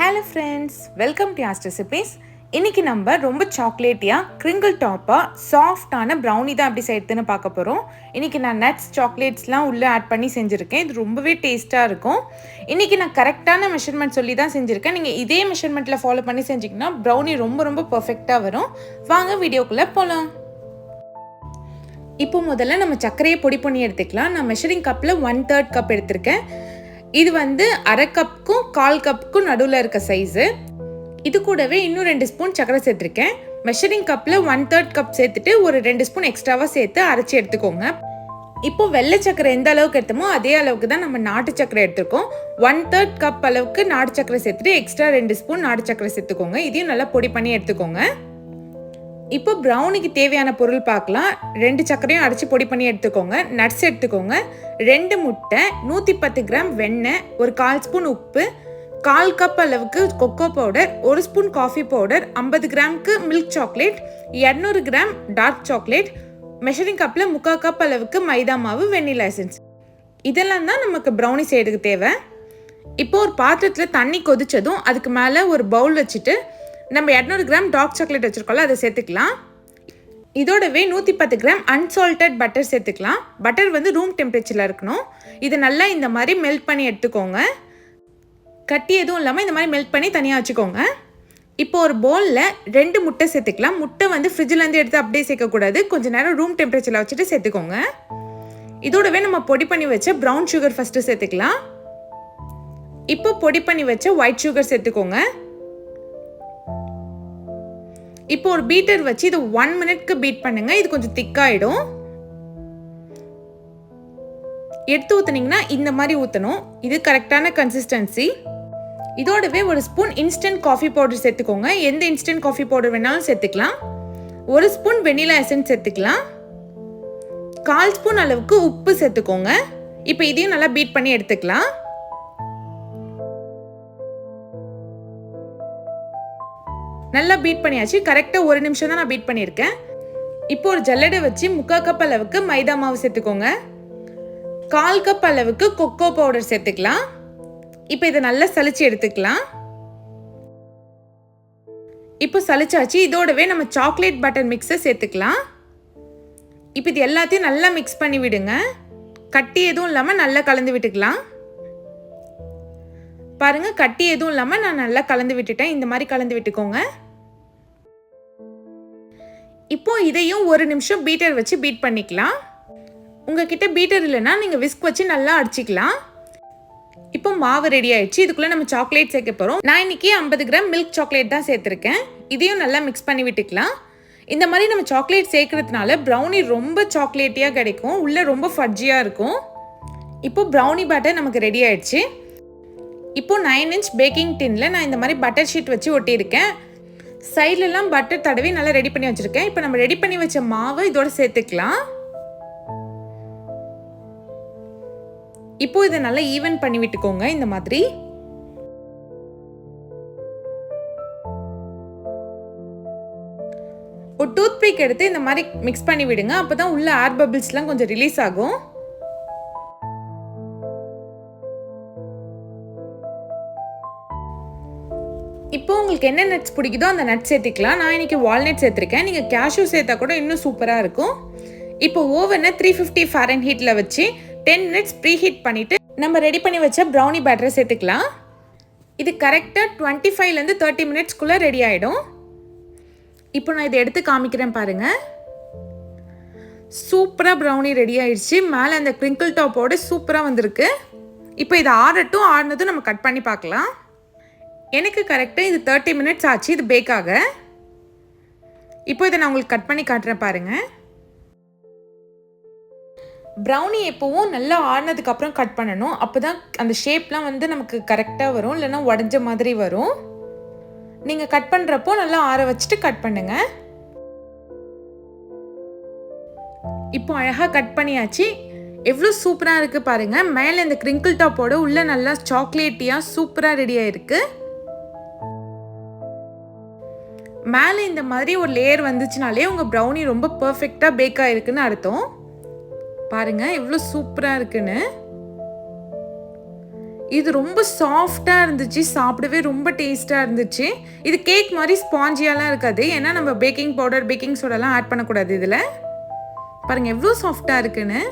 Hello friends welcome to ஆஸ்ட் recipes இன்னைக்கு நம்ம ரொம்ப சாக்லேட்டியாக கிரிங்கிள் டாப்பாக சாஃப்டான ப்ரௌனி தான் எப்படி செய்யறதுன்னு பார்க்க போகிறோம் இன்னைக்கு நான் நட்ஸ் சாக்லேட்ஸ்லாம் உள்ளே ஆட் பண்ணி செஞ்சுருக்கேன். இது ரொம்பவே டேஸ்ட்டாக இருக்கும். இன்றைக்கி நான் கரெக்டான மெஷர்மெண்ட் சொல்லி தான் செஞ்சுருக்கேன். நீங்கள் இதே மெஷர்மெண்ட்டில் ஃபாலோ பண்ணி செஞ்சிங்கன்னா ப்ரௌனி ரொம்ப ரொம்ப பர்ஃபெக்டாக வரும். வாங்க வீடியோக்குள்ளே போகலாம் இப்போ முதல்ல நம்ம சர்க்கரையை பொடி பண்ணி எடுத்துக்கலாம். நான் மெஷரிங் கப்பில் ஒன் தேர்ட் கப் எடுத்திருக்கேன். இது வந்து அரை கப்புக்கும் கால் கப்புக்கும் நடுவில் இருக்க சைஸு இது கூடவே இன்னும் ரெண்டு ஸ்பூன் சர்க்கரை சேர்த்துருக்கேன். மெஷரிங் கப்பில் ஒன் தேர்ட் கப் சேர்த்துட்டு ஒரு ரெண்டு ஸ்பூன் எக்ஸ்ட்ராவாக சேர்த்து அரைச்சி எடுத்துக்கோங்க. இப்போ வெள்ளை சக்கரை எந்த அளவுக்கு எடுத்தோமோ அதே அளவுக்கு தான் நம்ம நாட்டு சக்கரை எடுத்துருக்கோம். ஒன் தேர்ட் கப் அளவுக்கு நாட்டு சக்கரை சேர்த்துட்டு எக்ஸ்ட்ரா ரெண்டு ஸ்பூன் நாட்டு சக்கரை சேர்த்துக்கோங்க. இதையும் நல்லா பொடி பண்ணி எடுத்துக்கோங்க. இப்போ ப்ரௌனிக்கு தேவையான பொருள் பார்க்கலாம். ரெண்டு சர்க்கரையும் அரைச்சி பொடி பண்ணி எடுத்துக்கோங்க. நட்ஸ் எடுத்துக்கோங்க. ரெண்டு முட்டை நூற்றி பத்து கிராம் வெண்ணெய் ஒரு கால் ஸ்பூன் உப்பு கால் கப் அளவுக்கு கொக்கோ பவுடர் ஒரு ஸ்பூன் காஃபி பவுடர் ஐம்பது கிராமுக்கு மில்க் சாக்லேட் இரநூறு கிராம் டார்க் சாக்லேட் மெஷரிங் கப்பில் முக்கால் கப் அளவுக்கு மைதா மாவு வெண்ணிலா எசன்ஸ் இதெல்லாம் தான் நமக்கு ப்ரௌனி செய்யறதுக்கு தேவை. இப்போ ஒரு பாத்திரத்தில் தண்ணி கொதிச்சதும் அதுக்கு மேலே ஒரு பவுல் வச்சுட்டு நம்ம இரநூறு கிராம் டார்க் சாக்லேட் வச்சுருக்கோம்ல அதை சேர்த்துக்கலாம். இதோடவே நூற்றி பத்து கிராம் அன்சால்டட் பட்டர் சேர்த்துக்கலாம். பட்டர் வந்து ரூம் டெம்பரேச்சரில் இருக்கணும். இது நல்லா இந்த மாதிரி மெல்ட் பண்ணி எடுத்துக்கோங்க. கட்டி எதுவும் இல்லாமல் இந்த மாதிரி மெல்ட் பண்ணி தனியாக வச்சுக்கோங்க. இப்போ ஒரு பவுலில் ரெண்டு முட்டை சேர்த்துக்கலாம். முட்டை வந்து ஃப்ரிட்ஜிலேருந்து எடுத்து அப்படியே சேர்க்கக்கூடாது. கொஞ்சம் நேரம் ரூம் டெம்பரேச்சரில் வச்சுட்டு சேர்த்துக்கோங்க. இதோடவே நம்ம பொடி பண்ணி வச்ச ப்ரௌன் சுகர் ஃபஸ்ட்டு சேர்த்துக்கலாம். இப்போ பொடி பண்ணி வச்ச ஒயிட் சுகர் சேர்த்துக்கோங்க. இப்போ ஒரு பீட்டர் வச்சு இது ஒன் மினிட்க்கு பீட் பண்ணுங்க. இது கொஞ்சம் திக்காயிடும். எடுத்து ஊற்றுனீங்கன்னா இந்த மாதிரி ஊற்றணும் இது கரெக்டான கன்சிஸ்டன்சி இதோடவே ஒரு ஸ்பூன் இன்ஸ்டன்ட் காஃபி பவுடர் சேர்த்துக்கோங்க. எந்த இன்ஸ்டன்ட் காஃபி பவுடர் வேணாலும் சேர்த்துக்கலாம். ஒரு ஸ்பூன் வெனிலா எசன்ஸ் சேர்த்துக்கலாம். கால் ஸ்பூன் அளவுக்கு உப்பு சேர்த்துக்கோங்க. இப்போ இதையும் நல்லா பீட் பண்ணி எடுத்துக்கலாம். நல்லா பீட் பண்ணியாச்சு. கரெக்டாக ஒரு நிமிஷம் தான் நான் பீட் பண்ணியிருக்கேன். இப்போ ஒரு ஜல்லடை வச்சு முக்கால் கப் அளவுக்கு மைதா மாவு சேர்த்துக்கோங்க. கால் கப் அளவுக்கு கொக்கோ பவுடர் சேர்த்துக்கலாம். இப்போ இதை நல்லா சளிச்சு எடுத்துக்கலாம். இப்போ சலிச்சாச்சு இதோடவே நம்ம சாக்லேட் பட்டர் மிக்ஸை சேர்த்துக்கலாம். இப்போ இது எல்லாத்தையும் நல்லா மிக்ஸ் பண்ணி விடுங்க. கட்டி எதுவும் இல்லாமல் நல்லா கலந்து விட்டுக்கலாம். பாருங்கள் கட்டி எதுவும் இல்லாமல் நான் நல்லா கலந்து விட்டுட்டேன். இந்த மாதிரி கலந்து விட்டுக்கோங்க. இப்போ இதையும் ஒரு நிமிஷம் பீட்டர் வச்சு பீட் பண்ணிக்கலாம். உங்ககிட்ட பீட்டர் இல்லைன்னா நீங்கள் விஸ்க் வச்சு நல்லா அடிச்சிக்கலாம். இப்போ மாவு ரெடி ஆயிடுச்சு. இதுக்குள்ளே நம்ம சாக்லேட் சேர்க்க போகிறோம் நான் இன்னைக்கு ஐம்பது கிராம் மில்க் சாக்லேட் தான் சேர்த்துருக்கேன். இதையும் நல்லா மிக்ஸ் பண்ணி விட்டுக்கலாம். இந்த மாதிரி நம்ம சாக்லேட் சேர்க்கறதுனால ப்ரௌனி ரொம்ப சாக்லேட்டியாக கிடைக்கும். உள்ளே ரொம்ப ஃபட்ஜியாக இருக்கும். இப்போ ப்ரௌனி பேட்டர் நமக்கு ரெடி ஆயிடுச்சு. இப்போ நைன் இன்ச் பேக்கிங் டின்ல நான் இந்த மாதிரி பட்டர் ஷீட் வச்சு ஒட்டியிருக்கேன். சைட்லலாம் பட்டர் தடவி நல்லா ரெடி பண்ணி வச்சுருக்கேன். இப்போ நம்ம ரெடி பண்ணி வச்ச மாவு இதோட சேர்த்துக்கலாம். இப்போ இதை நல்லா ஈவன் பண்ணி விட்டுக்கோங்க இந்த மாதிரி. ஒரு டூத் பிக் எடுத்து இந்த மாதிரி மிக்ஸ் பண்ணி விடுங்க. அப்போ தான் உள்ள ஏர் பபிள்ஸ்லாம் கொஞ்சம் ரிலீஸ் ஆகும். இப்போ உங்களுக்கு என்ன நட்ஸ் பிடிக்குதோ அந்த நட்ஸ் சேர்த்துக்கலாம். நான் இன்னைக்கு வால்நட் சேர்த்துருக்கேன். நீங்கள் கேஷ்யூ சேர்த்தா கூட இன்னும் சூப்பராக இருக்கும். இப்போ ஓவனை த்ரீ ஃபிஃப்டி ஃபேரன் ஹீட்டில் வச்சு டென் மினிட்ஸ் ப்ரீ ஹீட் பண்ணிவிட்டு நம்ம ரெடி பண்ணி வச்ச ப்ரௌனி பேட்டரை சேர்த்துக்கலாம். இது கரெக்டாக டுவெண்ட்டி ஃபைவ்லேருந்து தேர்ட்டி மினிட்ஸ்க்குள்ளே ரெடி ஆகிடும் இப்போ நான் இதை எடுத்து காமிக்கிறேன் பாருங்கள் சூப்பராக ப்ரௌனி ரெடி ஆயிடுச்சு. மேலே அந்த க்ரிங்கிள் டாப்போட சூப்பராக வந்திருக்கு. இப்போ இதை ஆறட்டும். ஆடினதும் நம்ம கட் பண்ணி பார்க்கலாம். எனக்கு கரெக்டாக இது தேர்ட்டி மினிட்ஸ் ஆச்சு இது பேக் ஆக. இப்போ இதை நான் உங்களுக்கு கட் பண்ணி காட்டுறேன் பாருங்கள் ப்ரௌனி எப்போவும் நல்லா ஆடினதுக்கப்புறம் கட் பண்ணணும். அப்போ தான் அந்த ஷேப்லாம் வந்து நமக்கு கரெக்டாக வரும் இல்லைன்னா உடஞ்ச மாதிரி வரும். நீங்கள் கட் பண்ணுறப்போ நல்லா ஆற வச்சுட்டு கட் பண்ணுங்க. இப்போ அழகாக கட் பண்ணியாச்சு. எவ்வளோ சூப்பராக இருக்குது பாருங்கள் மேலே இந்த கிரிங்கிள் டாப்போட உள்ளே நல்லா சாக்லேட்டியாக சூப்பராக ரெடி ஆயிருக்கு. மேலே இந்த மாதிரி ஒரு லேயர் வந்துச்சுனாலே உங்கள் ப்ரௌனி ரொம்ப பர்ஃபெக்டாக பேக் ஆகிருக்குன்னு அர்த்தம். பாருங்கள் எவ்வளோ சூப்பராக இருக்குன்னு. இது ரொம்ப சாஃப்டாக இருந்துச்சு சாப்பிடவே ரொம்ப டேஸ்ட்டாக இருந்துச்சு. இது கேக் மாதிரி ஸ்பாஞ்சியாலாம் இருக்காது. ஏன்னா நம்ம பேக்கிங் பவுடர் பேக்கிங் சோடாலாம் ஆட் பண்ணக்கூடாது இதில். பாருங்கள் எவ்வளோ சாஃப்டாக இருக்குன்னு.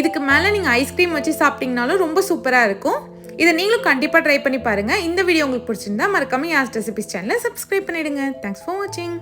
இதுக்கு மேலே நீங்கள் ஐஸ்கிரீம் வச்சு சாப்பிட்டீங்கனாலும் ரொம்ப சூப்பராக இருக்கும். இதை நீங்களும் கண்டிப்பாக ட்ரை பண்ணி பாருங்கள் இந்த வீடியோ உங்களுக்கு பிடிச்சிருந்தா மறக்காம யாஸ் ரெசிபிஸ் சேனலை சப்ஸ்கிரைப் பண்ணிடுங்க. தேங்க்ஸ் ஃபார் வாட்சிங்